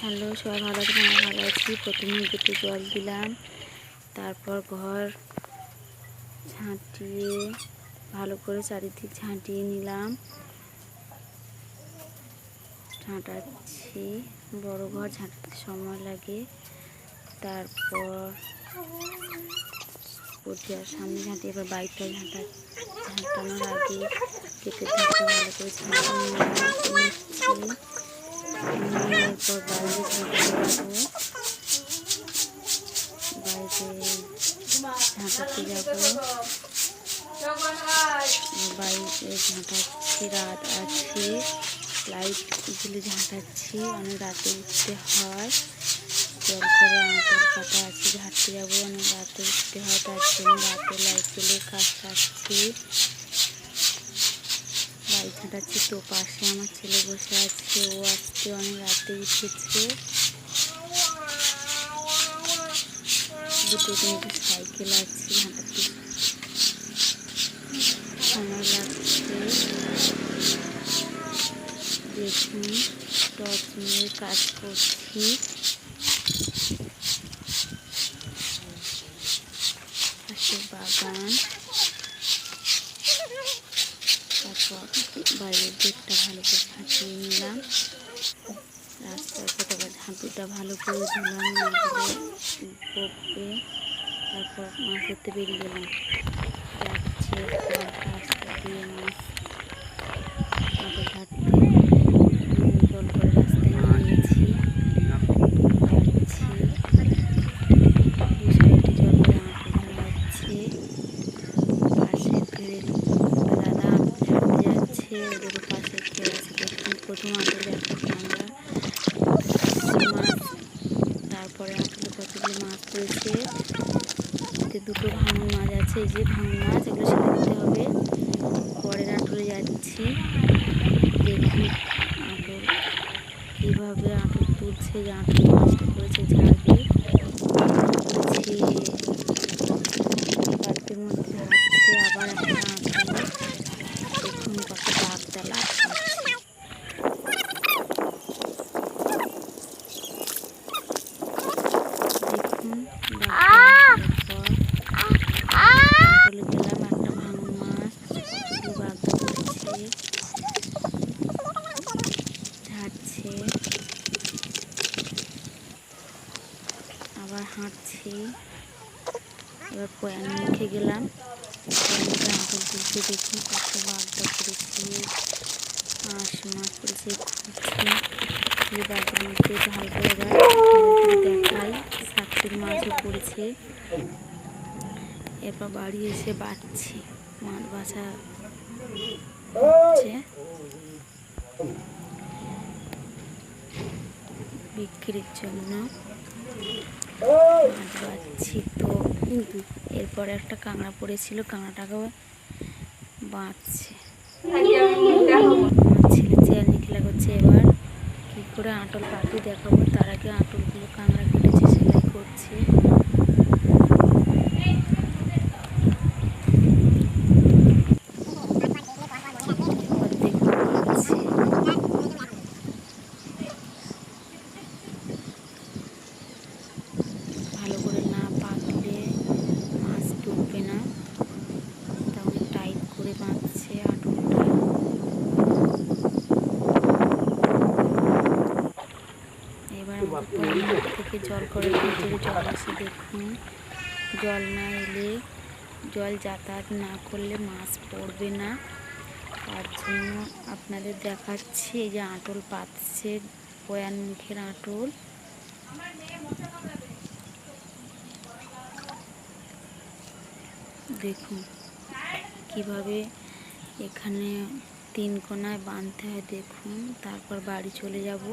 Hello, সবাই ভালো আছেন? আমি ভালো আছি। প্রথমে গেটে জল দিলাম। তারপর ঘর ঝাঁটিয়ে, ভালো করে চারিদিক ঝাঁটিয়ে নিলাম। ঝাঁটাচ্ছি। বড় ঘর, ঝাঁটাতে সময় লাগে। তারপর পটিয়ার সামনে ঝাঁটিয়ে, এবার বাইকটা ঝাঁটা, ঝাঁটানোর আগে কেটে ভালো করে ঝাঁটিয়ে নিচ্ছি। নিয়ে এরপর বাইরে বাইরে ঝাঁটাতে যাব বাইরে ঝাঁটাচ্ছি রাত আছে। লাইটগুলো ঝাঁটাচ্ছি অনেক রাতে উঠতে হয় জল করে আছে ঝাঁটতে যাব অনেক রাতে উঠতে হয় তার জন্য রাতে লাইট জ্বলে কাজ সারছি বাড়ি ঝাঁটাচ্ছি তো পাশে। আমার ছেলে বসে আছে, ও আজকে অনেক রাতে উঠেছে। দুটো তিনটে সাইকেল আছে ঝাঁটাতে সময় লাগছে। দেখুন টর্চ নিয়ে কাজ করছি পাশে বাগান তারপর বাইরের দিকটা ভালো করে ঝাঁটিয়ে নিলাম। রাস্তার তারপর হাঁটুটা ভালো করে মাছগুলো তারপর মাছ ধরতে বেরিয়ে গেলাম। যাচ্ছে রাস্তা দিয়ে মাছ মাঠে ঘাটতে জল করে রাস্তায় নিয়েছি যাচ্ছি এই সাইডে জল করে আঁটু যাচ্ছে পাশে ফিরে দাদা হাঁটতে যাচ্ছে ওদের পাশে খেয়ে আছে মাছ, তারপরে আসলে কতগুলো মাছ রয়েছে দুটো ভাঙন মাছ আছে, এই যে ভাঙন মাছ, এগুলো সেটা দিতে হবে। পরের আটলে যাচ্ছি, দেখি আঁটুল কীভাবে আঁটুল তুলছে, যে আটল মাছটা করেছে, ঝাড়বে। করেছি বাড়ির মধ্যে হাঁটছে আবার একটা আঁটুল দেখুন কত ডাকটা লাগছে দেখুন চলে গেলাম একটা ভাঙন মাছ কতগুলো বাগদা ঝাড়ছে আবার হাঁটছি। এবার পয়ান মুখে গেলাম। তুলতে দেখি, কত বাগদা করেছে হাঁস, মাছ করেছে খুঁজছি মধ্যে ঢালবো এবার দেখাই সাতটির মাছও পড়েছে। এরপর বাড়ি এসে বাড়ছি মাছ বাছা বিক্রির জন্য। বাচ্ছি তো। কিন্তু এরপরে একটা কাঁকড়া পড়েছিল, কাঁকড়াটাকেও বাঁচছে ছেলে চেয়ার খেলা করছে এবার। কী করে আঁটল পাতি দেখাবো? তার আগে আঁটলগুলো কাঁকড়া কেটেছে, সেলাই করছে এবার দেখুন বাঁচছে। ভালো করে না পাতলে মাছ ঢুকবে না তাহলে টাইট করে বাঁধছে আটুলটা এবার আমাদের থেকে জল করে ভিতরে জল আসে দেখুন। জল না এলে, জল যাতায়াত না করলে মাছ পড়বে না। তার জন্য আপনাদের দেখাচ্ছি, এই যে আঁটল পাতছে, বয়ান মুখের আঁটল। দেখুন কীভাবে এখানে তিন কোনায় বাঁধতে হয়, দেখুন। তারপর বাড়ি চলে যাব।